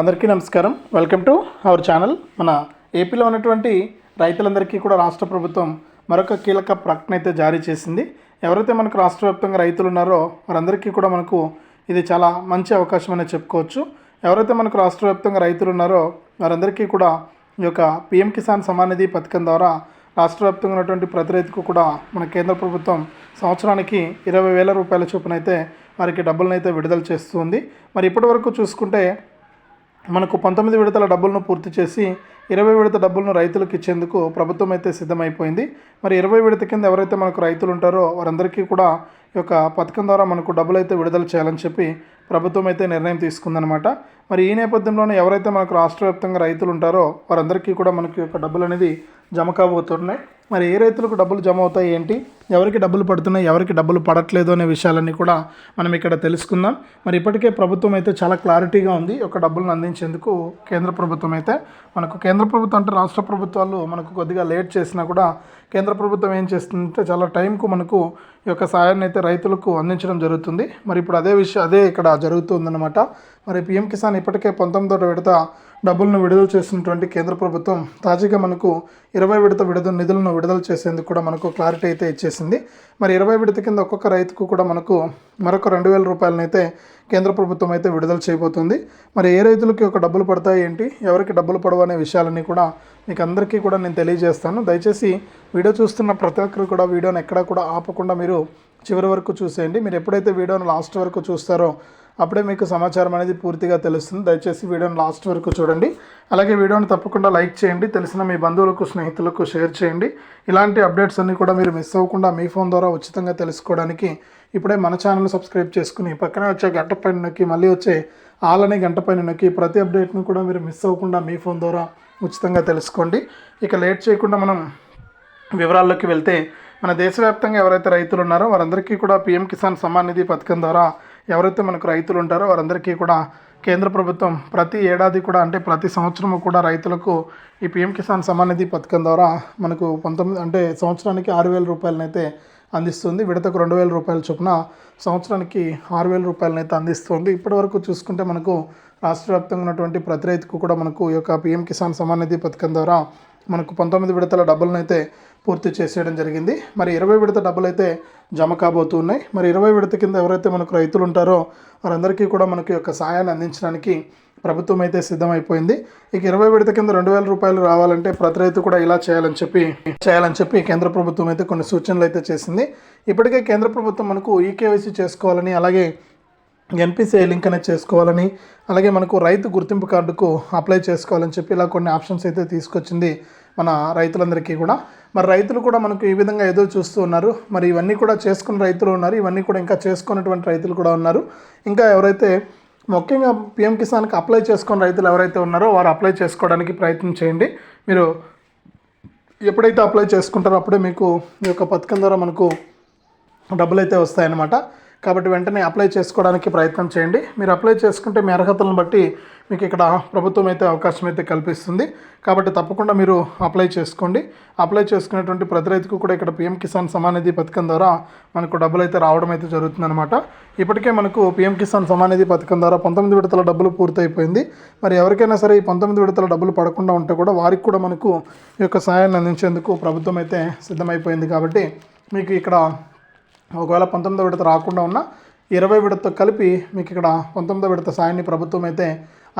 అందరికీ నమస్కారం. Welcome to our channel మన ఏపీలో ఉన్నటువంటి రైతులందరికీ కూడా రాష్ట్ర ప్రభుత్వం మరొక కీలక ప్రకటన అయితే జారీ చేసింది. ఎవరైతే మనకు రాష్ట్ర వ్యాప్తంగా రైతులు ఉన్నారో వారందరికీ కూడా మనకు ఇది చాలా మంచి అవకాశం అనేది చెప్పుకోవచ్చు. ఎవరైతే మనకు రాష్ట్ర వ్యాప్తంగా రైతులు ఉన్నారో వారందరికీ కూడా ఈ యొక్క పిఎం కిసాన్ సమాన్ నిధి పథకం ద్వారా రాష్ట్ర వ్యాప్తంగా ఉన్నటువంటి ప్రతి రైతుకు కూడా మన కేంద్ర ప్రభుత్వం సంవత్సరానికి ఇరవై వేల రూపాయల చొప్పున అయితే వారికి డబ్బులను అయితే విడుదల చేస్తుంది. మరి ఇప్పటి వరకు చూసుకుంటే మనకు పంతొమ్మిది విడతల డబ్బులను పూర్తి చేసి ఇరవై విడత డబ్బులను రైతులకు ఇచ్చేందుకు ప్రభుత్వం అయితే సిద్ధమైపోయింది. మరి ఇరవై విడత కింద ఎవరైతే మనకు రైతులు ఉంటారో వారందరికీ కూడా ఈ యొక్క పథకం ద్వారా మనకు డబ్బులు అయితే విడుదల చేయాలని చెప్పి ప్రభుత్వం అయితే నిర్ణయం తీసుకుందనమాట మరి ఈ నేపథ్యంలోనే ఎవరైతే మనకు రాష్ట్ర వ్యాప్తంగా రైతులు ఉంటారో వారందరికీ కూడా మనకి ఒక యొక్క డబ్బులు అనేది జమ కాబోతున్నాయి. మరి ఏ రైతులకు డబ్బులు జమ అవుతాయి ఏంటి? ఎవరికి డబ్బులు పడుతున్నాయి? ఎవరికి డబ్బులు పడట్లేదు అనే విషయాలన్నీ కూడా మనం ఇక్కడ తెలుసుకుందాం. మరి ఇప్పటికే ప్రభుత్వం అయితే చాలా క్లారిటీగా ఉంది ఒక డబ్బులను అందించేందుకు కేంద్ర ప్రభుత్వం అయితే మనకు కేంద్ర ప్రభుత్వం అంటే రాష్ట్ర ప్రభుత్వాలు మనకు కొద్దిగా లేట్ చేసినా కూడా కేంద్ర ప్రభుత్వం ఏం చేస్తుందంటే చాలా టైంకు మనకు ఈ యొక్క సాయాన్ని అయితే రైతులకు అందించడం జరుగుతుంది. మరి ఇప్పుడు అదే విషయం అదే ఇక్కడ జరుగుతుందన్నమాట. మరి పిఎం కిసాన్ ఇప్పటికే పంతొమ్మిదో విడత డబ్బులను విడుదల చేసినటువంటి కేంద్ర ప్రభుత్వం తాజాగా మనకు ఇరవై విడత విడుదల నిధులను విడుదల చేసేందుకు కూడా మనకు క్లారిటీ అయితే ఇచ్చేసింది. మరి ఇరవై విడత కింద ఒక్కొక్క రైతుకు కూడా మనకు మరొక రెండు వేల రూపాయలనైతే కేంద్ర ప్రభుత్వం అయితే విడుదల చేయబోతుంది. మరి ఏ రైతులకి ఒక డబ్బులు పడతాయి ఏంటి? ఎవరికి డబ్బులు పడవు అనే విషయాలన్నీ కూడా మీకు అందరికీ కూడా నేను తెలియజేస్తాను. దయచేసి వీడియో చూస్తున్న ప్రతి ఒక్కరు కూడా వీడియోని ఎక్కడా కూడా ఆపకుండా మీరు చివరి వరకు చూసేయండి. మీరు ఎప్పుడైతే వీడియోని లాస్ట్ వరకు చూస్తారో అప్పుడే మీకు సమాచారం అనేది పూర్తిగా తెలుస్తుంది. దయచేసి వీడియోని లాస్ట్ వరకు చూడండి. అలాగే వీడియోని తప్పకుండా లైక్ చేయండి. తెలిసిన మీ బంధువులకు స్నేహితులకు షేర్ చేయండి. ఇలాంటి అప్డేట్స్ అన్నీ కూడా మీరు మిస్ అవ్వకుండా మీ ఫోన్ ద్వారా ఉచితంగా తెలుసుకోవడానికి ఇప్పుడే మన ఛానల్ సబ్స్క్రైబ్ చేసుకుని పక్కనే వచ్చే గంట పైన నొక్కి మళ్ళీ వచ్చే ఆలని గంట పైన నొక్కి ప్రతి అప్డేట్ను కూడా మీరు మిస్ అవ్వకుండా మీ ఫోన్ ద్వారా ఉచితంగా తెలుసుకోండి. ఇక లేట్ చేయకుండా మనం వివరాల్లోకి వెళ్తే మన దేశవ్యాప్తంగా ఎవరైతే రైతులు ఉన్నారో వారందరికీ కూడా పిఎం కిసాన్ సమ్మాన్ నిధి పథకం ద్వారా ఎవరైతే మనకు రైతులు ఉంటారో వారందరికీ కూడా కేంద్ర ప్రభుత్వం ప్రతి ఏడాది కూడా అంటే ప్రతి సంవత్సరము కూడా రైతులకు ఈ పిఎం కిసాన్ సమాన్ నిధి పథకం ద్వారా మనకు పంతొమ్మిది అంటే సంవత్సరానికి ఆరు వేల రూపాయలనైతే అందిస్తుంది. విడతకు రెండు వేల రూపాయల చొప్పున సంవత్సరానికి ఆరు వేల రూపాయలనైతే అందిస్తుంది. ఇప్పటివరకు చూసుకుంటే మనకు రాష్ట్ర వ్యాప్తంగా ఉన్నటువంటి ప్రతి రైతుకు కూడా మనకు ఈ యొక్క పిఎం కిసాన్ సమానిధి నిధి పథకం ద్వారా మనకు పంతొమ్మిది విడతల డబ్బులను అయితే పూర్తి చేసేయడం జరిగింది. మరి ఇరవై విడత డబ్బులు అయితే జమ కాబోతున్నాయి. మరి ఇరవై విడత కింద ఎవరైతే మనకు రైతులు ఉంటారో వారందరికీ కూడా మనకి యొక్క సాయాన్ని అందించడానికి ప్రభుత్వం అయితే సిద్ధమైపోయింది. ఇక ఇరవై విడత కింద రెండు వేల రూపాయలు రావాలంటే ప్రతి రైతు కూడా ఇలా చేయాలని చెప్పి చేయాలని చెప్పి కేంద్ర ప్రభుత్వం అయితే కొన్ని సూచనలు అయితే చేసింది. ఇప్పటికే కేంద్ర ప్రభుత్వం మనకు ఈకేవైసీ చేసుకోవాలని అలాగే ఎన్పిసిఐ లింక్ అనేది చేసుకోవాలని అలాగే మనకు రైతు గుర్తింపు కార్డుకు అప్లై చేసుకోవాలని చెప్పి ఇలా కొన్ని ఆప్షన్స్ అయితే తీసుకొచ్చింది. మన రైతులందరికీ కూడా. మరి రైతులు కూడా మనకు ఈ విధంగా ఎదురు చూస్తూ ఉన్నారు. మరి ఇవన్నీ కూడా చేసుకున్న రైతులు ఉన్నారు. ఇవన్నీ కూడా ఇంకా చేసుకున్నటువంటి రైతులు కూడా ఉన్నారు. ఇంకా ఎవరైతే ముఖ్యంగా పిఎం కిసాన్కి అప్లై చేసుకున్న రైతులు ఎవరైతే ఉన్నారో వారు అప్లై చేసుకోవడానికి ప్రయత్నం చేయండి. మీరు ఎప్పుడైతే అప్లై చేసుకుంటారో అప్పుడే మీకు ఈ యొక్క పథకం ద్వారా మనకు డబ్బులు అయితే వస్తాయన్నమాట. కాబట్టి వెంటనే అప్లై చేసుకోవడానికి ప్రయత్నం చేయండి. మీరు అప్లై చేసుకుంటే మీ అర్హతలను బట్టి మీకు ఇక్కడ ప్రభుత్వం అయితే అవకాశం అయితే కల్పిస్తుంది. కాబట్టి తప్పకుండా మీరు అప్లై చేసుకోండి. అప్లై చేసుకునేటువంటి ప్రతి రైతుకు కూడా ఇక్కడ పిఎం కిసాన్ సమానిధి పథకం ద్వారా మనకు డబ్బులు అయితే రావడం అయితే జరుగుతుందన్నమాట. ఇప్పటికే మనకు పిఎం కిసాన్ సమానిధి పథకం ద్వారా పంతొమ్మిది విడతల డబ్బులు పూర్తయిపోయింది. మరి ఎవరికైనా సరే ఈ పంతొమ్మిది విడతల డబ్బులు పడకుండా ఉంటే కూడా వారికి కూడా మనకు ఈ యొక్క సహాయాన్ని అందించేందుకు ప్రభుత్వం అయితే సిద్ధమైపోయింది కాబట్టి మీకు ఇక్కడ ఒకవేళ పంతొమ్మిదో విడత రాకుండా ఉన్న ఇరవై విడతతో కలిపి మీకు ఇక్కడ పంతొమ్మిదో విడత సాయాన్ని ప్రభుత్వం అయితే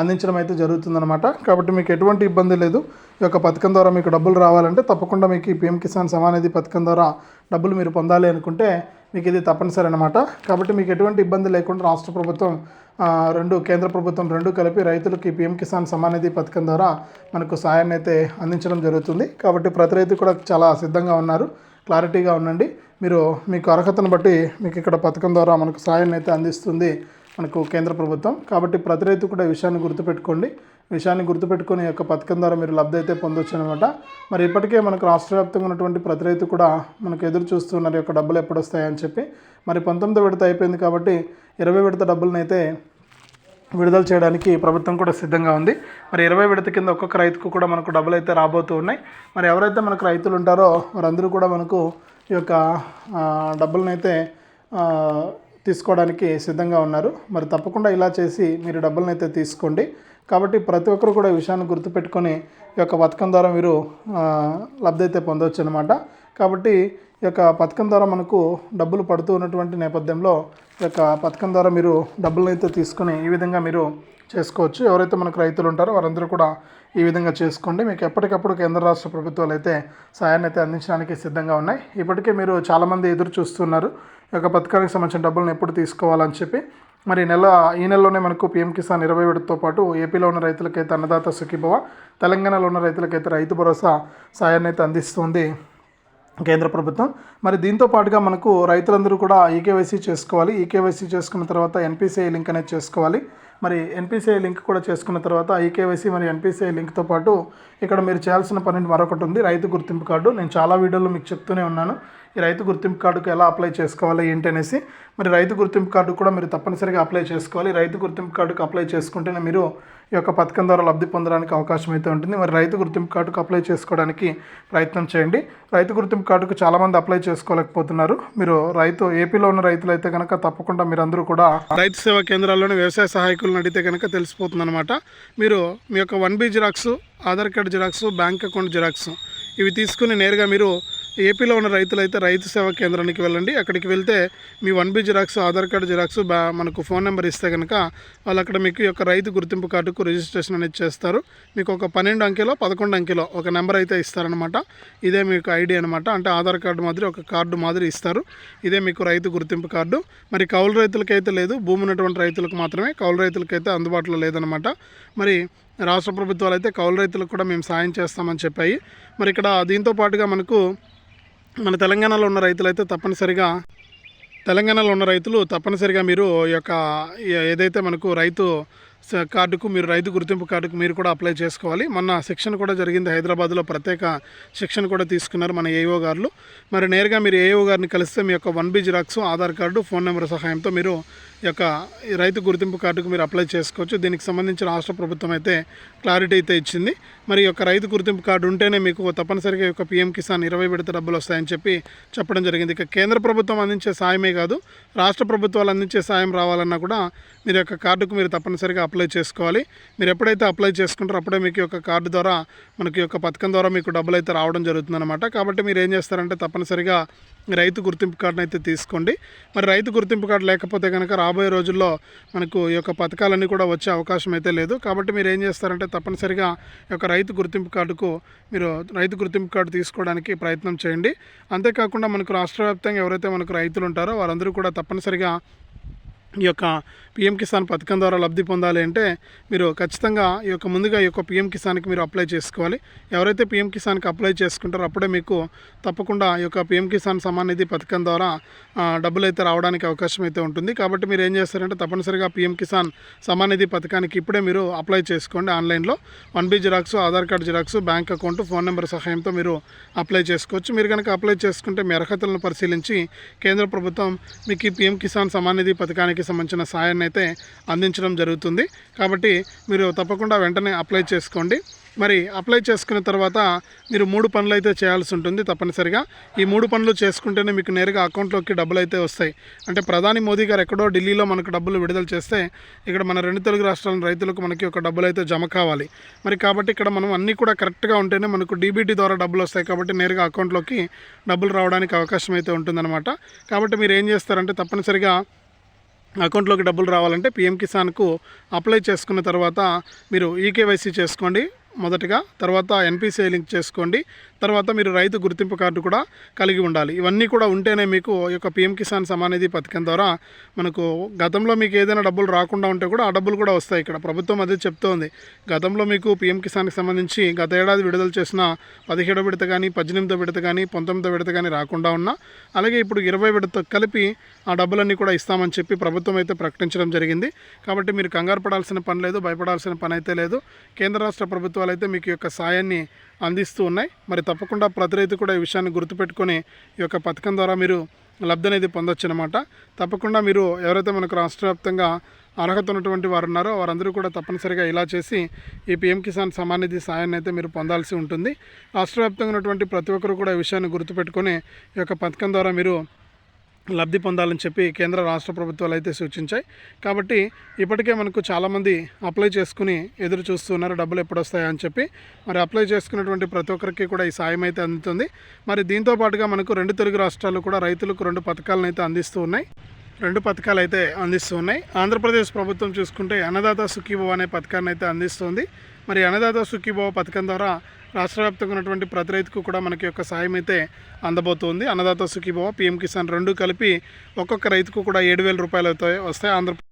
అందించడం అయితే జరుగుతుందన్నమాట. కాబట్టి మీకు ఎటువంటి ఇబ్బంది లేదు. ఈ యొక్క పథకం ద్వారా మీకు డబ్బులు రావాలంటే తప్పకుండా మీకు ఈ పిఎం కిసాన్ సమానిధి పథకం ద్వారా డబ్బులు మీరు పొందాలి అనుకుంటే మీకు ఇది తప్పనిసరి అనమాట కాబట్టి మీకు ఎటువంటి ఇబ్బంది లేకుండా రాష్ట్ర ప్రభుత్వం రెండు కేంద్ర ప్రభుత్వం రెండు కలిపి రైతులకి పిఎం కిసాన్ సమానిధి పథకం ద్వారా మనకు సాయాన్ని అయితే అందించడం జరుగుతుంది. కాబట్టి ప్రతి రైతు కూడా చాలా సిద్ధంగా ఉన్నారు. క్లారిటీగా ఉండండి. మీరు మీకు అర్హతను బట్టి మీకు ఇక్కడ పథకం ద్వారా మనకు సహాయాన్ని అయితే అందిస్తుంది మనకు కేంద్ర ప్రభుత్వం. కాబట్టి ప్రతి రైతు కూడా ఈ విషయాన్ని గుర్తుపెట్టుకోండి. విషయాన్ని గుర్తుపెట్టుకుని యొక్క పథకం ద్వారా మీరు లబ్ధి అయితే పొందొచ్చు అనమాట మరి ఇప్పటికే మనకు రాష్ట్ర వ్యాప్తంగా ఉన్నటువంటి ప్రతి రైతు కూడా మనకు ఎదురు చూస్తున్నారు యొక్క డబ్బులు ఎప్పుడు వస్తాయని చెప్పి. మరి పంతొమ్మిది విడత అయిపోయింది కాబట్టి ఇరవై విడత డబ్బులను అయితే విడుదల చేయడానికి ప్రభుత్వం కూడా సిద్ధంగా ఉంది. మరి ఇరవై విడత కింద ఒక్కొక్క రైతుకు కూడా మనకు డబ్బులు అయితే రాబోతూ ఉన్నాయి. మరి ఎవరైతే మనకు రైతులు ఉంటారో వారందరూ కూడా మనకు ఈ యొక్క డబ్బులనైతే తీసుకోవడానికి సిద్ధంగా ఉన్నారు. మరి తప్పకుండా ఇలా చేసి మీరు డబ్బులనైతే తీసుకోండి. కాబట్టి ప్రతి ఒక్కరు కూడా ఈ విషయాన్ని గుర్తుపెట్టుకొని ఈ యొక్క పథకం ద్వారా మీరు లబ్ధి అయితే పొందవచ్చు అనమాట కాబట్టి ఈ యొక్క పథకం ద్వారా మనకు డబ్బులు పడుతూ ఉన్నటువంటి నేపథ్యంలో ఈ యొక్క పథకం ద్వారా మీరు డబ్బులను అయితే తీసుకొని ఈ విధంగా మీరు చేసుకోవచ్చు. ఎవరైతే మనకు రైతులు ఉంటారో వారందరూ కూడా ఈ విధంగా చేసుకోండి. మీకు ఎప్పటికప్పుడు కేంద్ర రాష్ట్ర ప్రభుత్వాలు అయితే సాయాన్ని అయితే అందించడానికి సిద్ధంగా ఉన్నాయి. ఇప్పటికే మీరు చాలామంది ఎదురు చూస్తున్నారు. ఈ యొక్క పథకానికి సంబంధించిన డబ్బులను ఎప్పుడు తీసుకోవాలని చెప్పి. మరి నెల ఈ నెలలోనే మనకు పీఎం కిసాన్ ఇరవై ఒకటితో పాటు ఏపీలో ఉన్న రైతులకైతే అన్నదాత సుఖీభవ తెలంగాణలో ఉన్న రైతులకైతే రైతు భరోసా సాయాన్ని అయితే అందిస్తుంది. కేంద్ర ప్రభుత్వం. మరి దీంతో పాటుగా మనకు రైతులందరూ కూడా ఈకేవైసీ చేసుకోవాలి. ఈకేవైసీ చేసుకున్న తర్వాత ఎన్పిసిఐ లింక్ అనేది చేసుకోవాలి. మరి ఎన్పిసిఐ లింక్ కూడా చేసుకున్న తర్వాత ఈకేవైసీ మరి ఎన్పిసిఐ లింక్తో పాటు ఇక్కడ మీరు చేయాల్సిన పని మరొకటి ఉంది. రైతు గుర్తింపు కార్డు. నేను చాలా వీడియోలు మీకు చెప్తూనే ఉన్నాను. ఈ రైతు గుర్తింపు కార్డుకు ఎలా అప్లై చేసుకోవాలి ఏంటి అనేసి మరి రైతు గుర్తింపు కార్డు కూడా మీరు తప్పనిసరిగా అప్లై చేసుకోవాలి. రైతు గుర్తింపు కార్డుకు అప్లై చేసుకుంటేనే మీరు ఈ యొక్క పథకం ద్వారా లబ్ధి పొందడానికి అవకాశం అయితే ఉంటుంది. మరి రైతు గుర్తింపు కార్డుకు అప్లై చేసుకోవడానికి ప్రయత్నం చేయండి. రైతు గుర్తింపు కార్డుకు చాలామంది అప్లై చేసుకోలేకపోతున్నారు. మీరు రైతు ఏపీలో ఉన్న రైతులు అయితే కనుక తప్పకుండా మీరందరూ కూడా రైతు సేవా కేంద్రాల్లోని వ్యవసాయ సహాయకులను అడిగితే కనుక తెలిసిపోతుంది అనమాట మీరు మీ యొక్క one B Xerox Aadhaar card Xerox bank account Xerox ఇవి తీసుకుని నేరుగా మీరు ఏపీలో ఉన్న రైతులు అయితే రైతు సేవా కేంద్రానికి వెళ్ళండి. అక్కడికి వెళ్తే మీ one B Xerox Aadhaar card Xerox బా మనకు ఫోన్ నెంబర్ ఇస్తే కనుక వాళ్ళు అక్కడ మీకు యొక్క రైతు గుర్తింపు కార్డుకు రిజిస్ట్రేషన్ అనేది చేస్తారు. మీకు ఒక పన్నెండు అంకెలో పదకొండు అంకెలో ఒక నెంబర్ అయితే ఇస్తారనమాట ఇదే మీకు ఐడి అనమాట అంటే ఆధార్ కార్డు మాదిరి ఒక కార్డు మాదిరి ఇస్తారు. ఇదే మీకు రైతు గుర్తింపు కార్డు. మరి కౌలు రైతులకైతే లేదు. భూమి ఉన్నటువంటి రైతులకు మాత్రమే కౌలు రైతులకైతే అందుబాటులో లేదనమాట మరి రాష్ట్ర ప్రభుత్వాలు అయితే కౌలు రైతులకు కూడా మేము సాయం చేస్తామని చెప్పాయి. మరి ఇక్కడ దీంతో పాటుగా మనకు మన తెలంగాణలో ఉన్న రైతులైతే తప్పనిసరిగా తెలంగాణలో ఉన్న రైతులు తప్పనిసరిగా మీరు ఈ యొక్క ఏదైతే మనకు రైతు కార్డుకు మీరు రైతు గుర్తింపు కార్డుకు మీరు కూడా అప్లై చేసుకోవాలి. మొన్న శిక్షణ కూడా జరిగింది. హైదరాబాద్లో ప్రత్యేక శిక్షణ కూడా తీసుకున్నారు మన ఏఓ గారు. మరి నేరుగా మీరు ఏఓ గారిని కలిస్తే మీ యొక్క one B Xerox Aadhaar card phone number సహాయంతో మీరు యొక్క రైతు గుర్తింపు కార్డుకు మీరు అప్లై చేసుకోవచ్చు. దీనికి సంబంధించి రాష్ట్ర ప్రభుత్వం అయితే క్లారిటీ అయితే ఇచ్చింది. మరి యొక్క రైతు గుర్తింపు కార్డు ఉంటేనే మీకు తప్పనిసరిగా యొక్క పీఎం కిసాన్ ఇరవై విడత డబ్బులు వస్తాయని చెప్పి చెప్పడం జరిగింది. ఇక కేంద్ర ప్రభుత్వం అందించే సాయమే కాదు రాష్ట్ర ప్రభుత్వాలు అందించే సాయం రావాలన్నా కూడా మీరు యొక్క కార్డుకు మీరు తప్పనిసరిగా అప్లై చేసుకోవాలి. మీరు ఎప్పుడైతే అప్లై చేసుకుంటారో అప్పుడే మీకు యొక్క కార్డు ద్వారా మనకి యొక్క పథకం ద్వారా మీకు డబ్బులు అయితే రావడం జరుగుతుందన్నమాట. కాబట్టి మీరు ఏం చేస్తారంటే తప్పనిసరిగా రైతు గుర్తింపు కార్డును అయితే తీసుకోండి. మరి రైతు గుర్తింపు కార్డు లేకపోతే కనుక రాబోయే రోజుల్లో మనకు ఈ యొక్క పథకాలన్నీ కూడా వచ్చే అవకాశం అయితే లేదు. కాబట్టి మీరు ఏం చేస్తారంటే తప్పనిసరిగా ఈ యొక్క రైతు గుర్తింపు కార్డుకు మీరు రైతు గుర్తింపు కార్డు తీసుకోవడానికి ప్రయత్నం చేయండి. అంతేకాకుండా మనకు రాష్ట్ర వ్యాప్తంగా ఎవరైతే మనకు రైతులు ఉంటారో వారందరూ కూడా తప్పనిసరిగా ఈ యొక్క పిఎం కిసాన్ పథకం ద్వారా లబ్ధి పొందాలి అంటే మీరు ఖచ్చితంగా ఈ యొక్క ముందుగా ఈ యొక్క పిఎం కిసాన్కి మీరు అప్లై చేసుకోవాలి. ఎవరైతే పిఎం కిసాన్కి అప్లై చేసుకుంటారో అప్పుడే మీకు తప్పకుండా ఈ యొక్క పిఎం కిసాన్ సమాన్ నిధి పథకం ద్వారా డబ్బులు అయితే రావడానికి అవకాశం అయితే ఉంటుంది. కాబట్టి మీరు ఏం చేస్తారంటే తప్పనిసరిగా పిఎం కిసాన్ సమాన్ నిధి పథకానికి ఇప్పుడే మీరు అప్లై చేసుకోండి ఆన్లైన్లో. One B Xerox Aadhaar card Xerox bank account phone number సహాయంతో మీరు అప్లై చేసుకోవచ్చు. మీరు కనుక అప్లై చేసుకుంటే మీ అర్హతలను పరిశీలించి కేంద్ర ప్రభుత్వం మీకు ఈ పిఎం కిసాన్ సమాన్ నిధి పథకానికి సంబంధించిన సాయాన్ని అయితే అందించడం జరుగుతుంది. కాబట్టి మీరు తప్పకుండా వెంటనే అప్లై చేసుకోండి. మరి అప్లై చేసుకున్న తర్వాత మీరు మూడు పనులు అయితే చేయాల్సి ఉంటుంది తప్పనిసరిగా. ఈ మూడు పనులు చేసుకుంటేనే మీకు నేరుగా అకౌంట్లోకి డబ్బులు అయితే వస్తాయి. అంటే ప్రధాని మోదీ గారు ఎక్కడో ఢిల్లీలో మనకు డబ్బులు విడుదల చేస్తే ఇక్కడ మన రెండు తెలుగు రాష్ట్రాల రైతులకు మనకి ఒక డబ్బులు అయితే జమ కావాలి. మరి కాబట్టి ఇక్కడ మనం అన్నీ కూడా కరెక్ట్గా ఉంటేనే మనకు డీబీటీ ద్వారా డబ్బులు వస్తాయి కాబట్టి నేరుగా అకౌంట్లోకి డబ్బులు రావడానికి అవకాశం అయితే ఉంటుందన్నమాట. కాబట్టి మీరు ఏం చేస్తారంటే తప్పనిసరిగా అకౌంట్లోకి డబ్బులు రావాలంటే పిఎం కిసాన్కు అప్లై చేసుకున్న తర్వాత మీరు ఈకేవైసీ చేసుకోండి మొదటగా తర్వాత ఎన్పిసిఐ లింక్ చేసుకోండి తర్వాత మీరు రైతు గుర్తింపు కార్డు కూడా కలిగి ఉండాలి. ఇవన్నీ కూడా ఉంటేనే మీకు ఈ యొక్క పిఎం కిసాన్ సమానిధి పథకం ద్వారా మనకు గతంలో మీకు ఏదైనా డబ్బులు రాకుండా ఉంటే కూడా ఆ డబ్బులు కూడా వస్తాయి ఇక్కడ. ప్రభుత్వం అదే చెప్తోంది. గతంలో మీకు పిఎం కిసాన్కి సంబంధించి గత ఏడాది విడుదల చేసిన పదిహేడో విడత కానీ పద్దెనిమిదో విడత కానీ పంతొమ్మిదో విడత కానీ రాకుండా ఉన్నా అలాగే ఇప్పుడు ఇరవై విడత కలిపి ఆ డబ్బులన్నీ కూడా ఇస్తామని చెప్పి ప్రభుత్వం అయితే ప్రకటించడం జరిగింది. కాబట్టి మీరు కంగారు పడాల్సిన పని లేదు భయపడాల్సిన పని అయితే లేదు. కేంద్ర రాష్ట్ర ప్రభుత్వాలు అయితే మీకు యొక్క సాయాన్ని అందిస్తూ ఉన్నాయి. మరి తప్పకుండా ప్రతి రైతు కూడా ఈ విషయాన్ని గుర్తుపెట్టుకొని ఈ యొక్క పథకం ద్వారా మీరు లబ్ధి అనేది పొందొచ్చు అనమాట తప్పకుండా మీరు ఎవరైతే మనకు రాష్ట్ర వ్యాప్తంగా అర్హత ఉన్నటువంటి వారు ఉన్నారో వారందరూ కూడా తప్పనిసరిగా ఇలా చేసి ఈ పిఎం కిసాన్ సమాన్ నిధి సాయాన్ని అయితే మీరు పొందాల్సి ఉంటుంది. రాష్ట్ర వ్యాప్తంగా ఉన్నటువంటి ప్రతి ఒక్కరు కూడా ఈ విషయాన్ని గుర్తుపెట్టుకొని ఈ యొక్క పథకం ద్వారా మీరు లబ్ధి పొందాలని చెప్పి కేంద్ర రాష్ట్ర ప్రభుత్వాలు అయితే సూచించాయి. కాబట్టి ఇప్పటికే మనకు చాలామంది అప్లై చేసుకుని ఎదురు చూస్తున్నారు డబ్బులు ఎప్పుడు వస్తాయా అని చెప్పి. మరి అప్లై చేసుకున్నటువంటి ప్రతి ఒక్కరికి కూడా ఈ సాయం అయితే అందుతుంది. మరి దీంతో పాటుగా మనకు రెండు తెలుగు రాష్ట్రాలు కూడా రైతులకు రెండు పథకాలను అయితే అందిస్తూ ఉన్నాయి. రెండు పథకాలు అయితే అందిస్తూ ఉన్నాయి. ఆంధ్రప్రదేశ్ ప్రభుత్వం చూసుకుంటే అన్నదాత సుఖీభవ అనే పథకాన్ని అయితే అందిస్తుంది. మరి అన్నదాత సుఖీభవ పథకం ద్వారా రాష్ట్ర వ్యాప్తంగా ఉన్నటువంటి ప్రతి రైతుకు కూడా మనకి యొక్క సాయం అయితే అందబోతోంది. అన్నదాత సుఖీభవ పిఎం కిసాన్ రెండు కలిపి ఒక్కొక్క రైతుకు కూడా ఏడు వేల రూపాయలు అయితే వస్తాయి. ఆంధ్ర